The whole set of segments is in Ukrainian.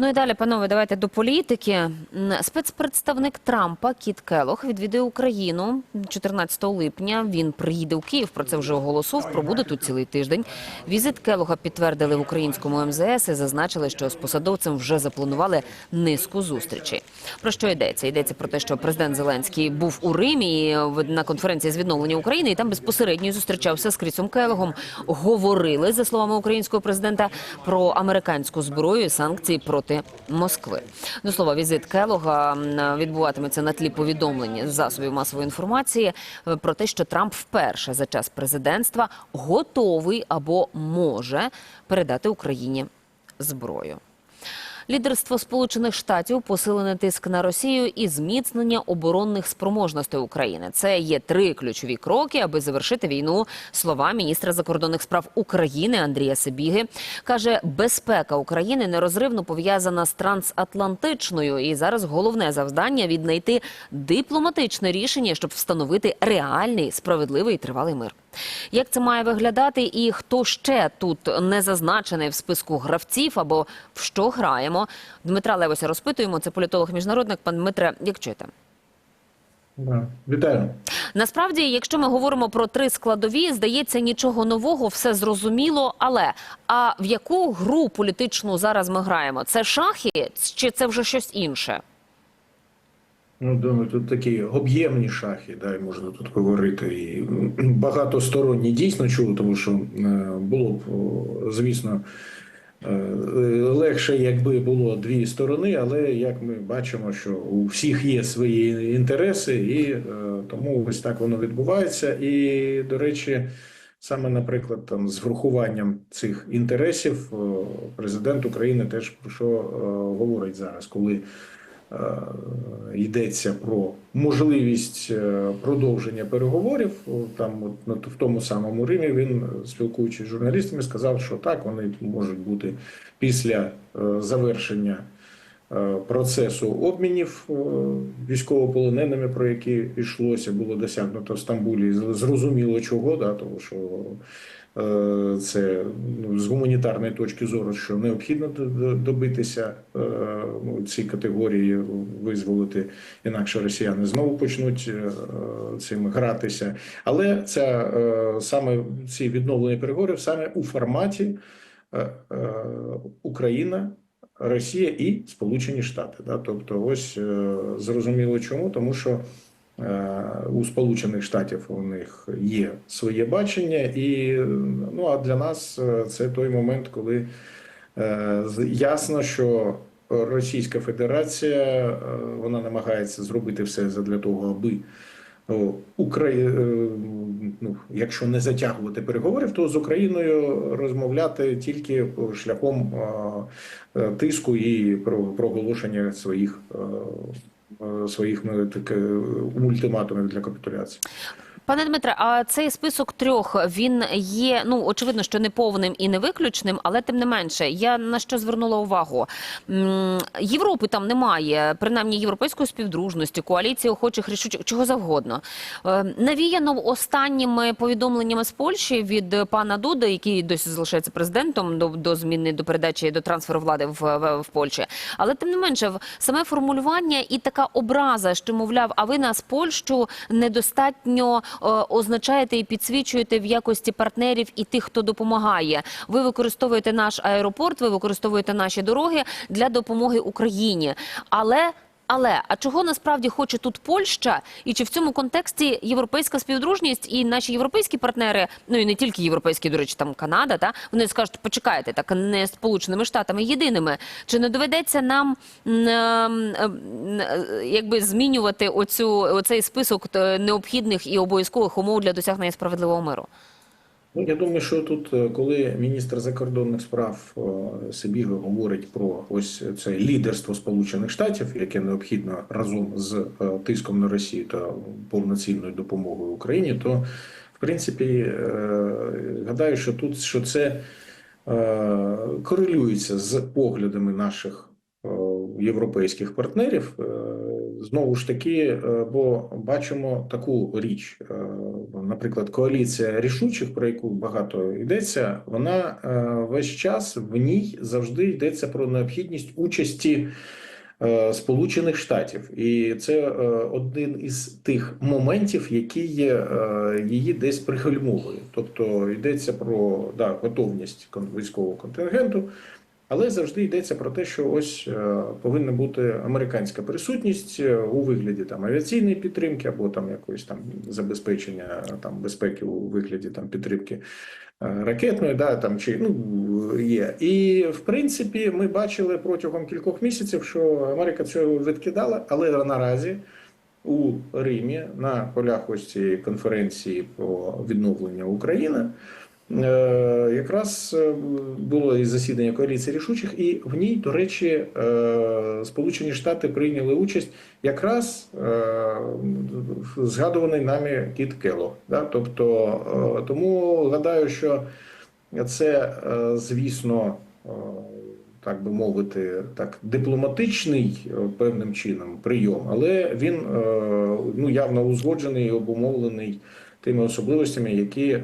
Ну і далі, панове, давайте до політики. Спецпредставник Трампа Кіт Келох відвідує Україну 14 липня. Він приїде у Київ. Про це вже оголосив. Пробуде тут цілий тиждень. Візит Келога підтвердили в українському МЗС і зазначили, що з посадовцем вже запланували низку зустрічей. Про що йдеться? Йдеться про те, що президент Зеленський був у Римі в- на конференції з відновлення України і там безпосередньо зустрічався з Крісом Келогом. Говорили за словами українського президента про американську зброю і санкції проти Москви. До слова, візит Келога відбуватиметься на тлі повідомлення засобів масової інформації е, про те, що Трамп вперше за час президентства готовий або може передати Україні зброю. Лідерство Сполучених Штатів, посилений тиск на Росію і зміцнення оборонних спроможностей України. Це є три ключові кроки, аби завершити війну. Слова міністра закордонних справ України Андрія Сибіги каже, безпека України нерозривно пов'язана з трансатлантичною. І зараз головне завдання віднайти дипломатичне рішення, щоб встановити реальний, справедливий і тривалий мир. Як це має виглядати, і хто ще тут не зазначений в списку гравців або в що граємо? Дмитра Левося розпитуємо. Це політолог міжнародник. Пан Дмитре, як чуєте? Вітаю. Насправді, якщо ми говоримо про три складові, здається, нічого нового, все зрозуміло. Але а в яку гру політичну зараз ми граємо? Це шахи чи це вже щось інше? Ну, думаю, тут такі об'ємні шахи, да, можна тут говорити. І багатосторонні дійсно чули, тому що е, було б, звісно, е, легше, якби було дві сторони, але як ми бачимо, що у всіх є свої інтереси, і е, тому ось так воно відбувається. І, до речі, саме, наприклад, там з врахуванням цих інтересів президент України теж про що говорить зараз, коли. Е, йдеться про можливість е, продовження переговорів. Там от в тому самому Римі він, е, спілкуючись з журналістами, сказав, що так вони можуть бути після завершення процесу обмінів військовополоненими, про які йшлося, було досягнуто в Стамбулі. Зрозуміло чого, да, тому що це ну, з гуманітарної точки зору, що необхідно добитися е, ну, ці категорії визволити, інакше росіяни знову почнуть е, цим гратися. Але це е, саме ці відновлення переговорів саме у форматі е, е, Україна. Росія і Сполучені Штати, да, тобто, ось е, зрозуміло чому, тому що е, у Сполучених Штатів у них є своє бачення, і ну а для нас е, це той момент, коли е, ясно, що Російська Федерація е, вона намагається зробити все для того, аби Украї... е, ну, якщо не затягувати переговорів, то з Україною розмовляти тільки шляхом е, е, тиску і про- проголошення своїх е, е, своїх так, таке, ультиматумів для капітуляції. Пане Дмитре, а цей список трьох він є ну очевидно, що не повним і не виключним, але тим не менше, я на що звернула увагу. Європи там немає, принаймні європейської співдружності, коаліції охочих рішучих, чого завгодно. Е, Навіяно останніми повідомленнями з Польщі від пана Дуда, який досі залишається президентом до, до зміни до передачі до трансферу влади в, в, в Польщі. Але тим не менше, саме формулювання і така образа, що мовляв, а ви нас Польщу недостатньо означаєте і підсвічуєте в якості партнерів і тих, хто допомагає. Ви використовуєте наш аеропорт, ви використовуєте наші дороги для допомоги Україні. Але але а чого насправді хоче тут Польща, і чи в цьому контексті європейська співдружність і наші європейські партнери, ну і не тільки європейські, до речі, там Канада, та вони скажуть, почекайте, так не сполученими штатами єдиними. Чи не доведеться нам ем, ем, е, якби змінювати оцю оцей список е, необхідних і обов'язкових умов для досягнення справедливого миру? Ну, я думаю, що тут, е, коли міністр закордонних справ е, Сибіга говорить про ось це лідерство Сполучених Штатів, яке необхідно разом з е, тиском на Росію та повноцінною допомогою Україні, то в принципі гадаю, що тут що це корелюється з поглядами наших європейських партнерів. Е, знову ж таки, е, бо бачимо таку річ. Е, Наприклад, коаліція рішучих, про яку багато йдеться, вона весь час в ній завжди йдеться про необхідність участі Сполучених Штатів, і це один із тих моментів, які її десь пригальмовує. Тобто йдеться про да, готовність військового контингенту. Але завжди йдеться про те, що ось е, повинна бути американська присутність е, у вигляді там авіаційної підтримки або там якоїсь там забезпечення там безпеки у вигляді там підтримки е, ракетної, да там чи ну є. І в принципі, ми бачили протягом кількох місяців, що Америка цього відкидала, але наразі. У Римі на полях ось цієї конференції про відновлення України якраз е, було і засідання коаліції рішучих, і в ній, до речі, е, Сполучені Штати прийняли участь якраз е, згадуваний нами Кіт Келлог. Да? Тобто, е, тому гадаю, що це, е, звісно, е, так би мовити, так дипломатичний е, певним чином прийом, але він е, ну явно узгоджений і обумовлений тими особливостями, які е,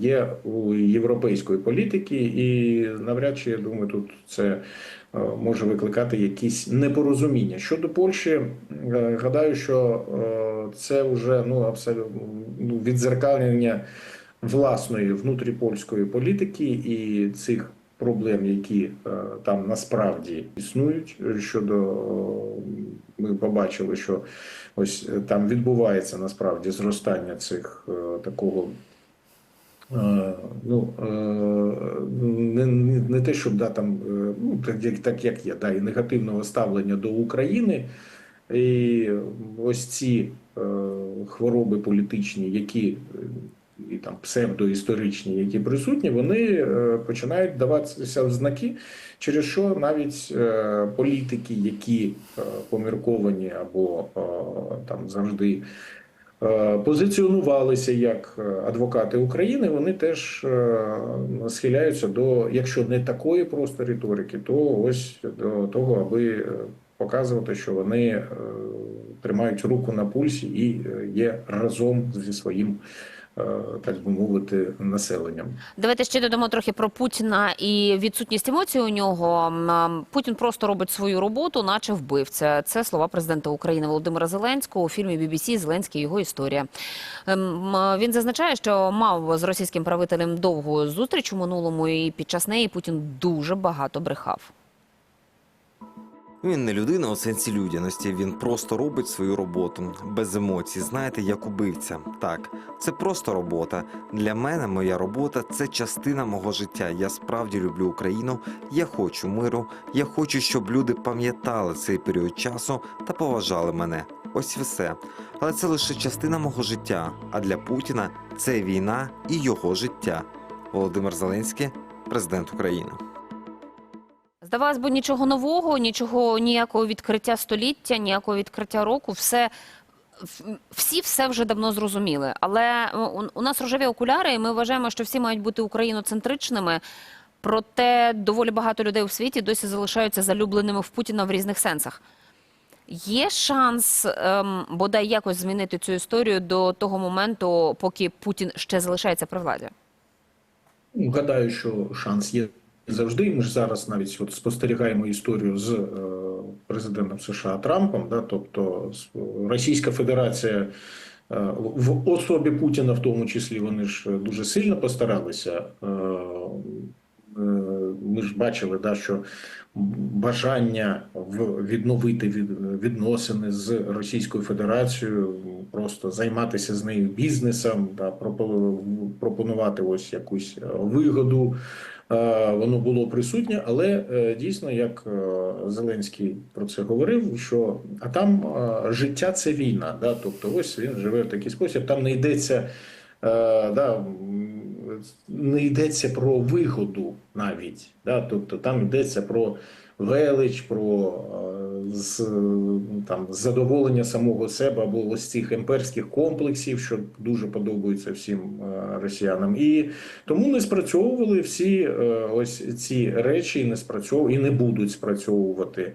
є у європейської політики, і навряд чи я думаю, тут це е, може викликати якісь непорозуміння щодо Польщі. е, Гадаю, що е, це вже ну абсолютно ну, відзеркалення власної внутріпольської політики і цих проблем, які е, там насправді існують. Щодо е, ми побачили, що ось там відбувається насправді зростання цих е, такого. Е, Ну е, не, не, не те, щоб да там е, ну так як так як є, да, і негативного ставлення до України, і ось ці е, хвороби політичні, які і там псевдоісторичні, які присутні, вони е, починають даватися в знаки, через що навіть е, політики, які е, помірковані або е, там завжди позиціонувалися як е, адвокати України, вони теж е, схиляються до, якщо не такої просто риторики, то ось до того, аби е, показувати, що вони е, тримають руку на пульсі і е, є разом зі своїм, е, так би мовити, населенням. Давайте ще додамо трохи про Путіна і відсутність емоцій у нього. Путін просто робить свою роботу, наче вбивця. Це слова президента України Володимира Зеленського у фільмі BBC «Зеленський. Його історія. Ем, Він зазначає, що мав з російським правителем довгу зустріч у минулому, і під час неї Путін дуже багато брехав. Він не людина у сенсі людяності. Він просто робить свою роботу без емоцій. Знаєте, як убивця. Так, це просто робота. Для мене моя робота це частина мого життя. Я справді люблю Україну. Я хочу миру. Я хочу, щоб люди пам'ятали цей період часу та поважали мене. Ось і все. Але це лише частина мого життя. А для Путіна це війна і його життя. Володимир Зеленський, президент України. Здавалось би, нічого нового, нічого, ніякого відкриття століття, ніякого відкриття року. Все всі все вже давно зрозуміли. Але е, у, нас рожеві окуляри, і ми вважаємо, що всі мають бути україноцентричними. Проте доволі багато людей у світі досі залишаються залюбленими в Путіна в різних сенсах. Є шанс ем, бодай якось змінити цю історію до того моменту, поки Путін ще залишається при владі. Гадаю, що шанс є завжди. Ми ж зараз навіть от спостерігаємо історію з е, президентом США Трампом. Да, тобто Російська Федерація е, в особі Путіна, в тому числі, вони ж дуже сильно постаралися. Е, е, Ми ж бачили, да, що бажання відновити від- відносини з Російською Федерацією, просто займатися з нею бізнесом, да, пропо- пропонувати ось якусь е, вигоду. Е, Воно було присутнє, але е, дійсно, як е, Зеленський про це говорив, що а там життя це війна. Да? Тобто, ось він живе в такий спосіб. Там не йдеться, да, не йдеться про вигоду навіть. Да? Тобто там йдеться про велич, про е, з, там, задоволення самого себе або ось цих імперських комплексів, що дуже подобаються всім е, росіянам. І тому не спрацьовували всі е, ось ці речі, і не спрацьовували і не будуть спрацьовувати.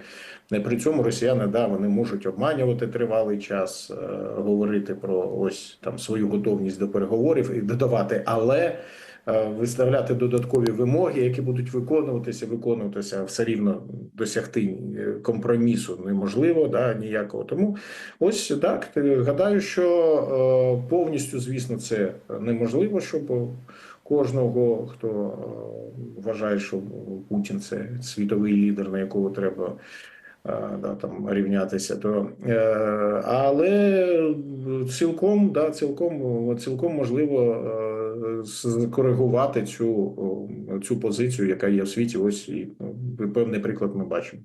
При цьому росіяни да вони можуть обманювати тривалий час, говорити про ось там свою готовність до переговорів і додавати, але виставляти додаткові вимоги, які будуть виконуватися, виконуватися все рівно досягти е, компромісу неможливо, да ніякого. Тому ось так е, гадаю, що е, повністю, звісно, це неможливо, щоб кожного, хто е, вважає, що Путін це світовий лідер, на якого треба е, да, там рівнятися, то е, але цілком, да, цілком, цілком можливо е, скоригувати цю, цю позицію, яка є в світі. Ось і ну, певний приклад ми бачимо.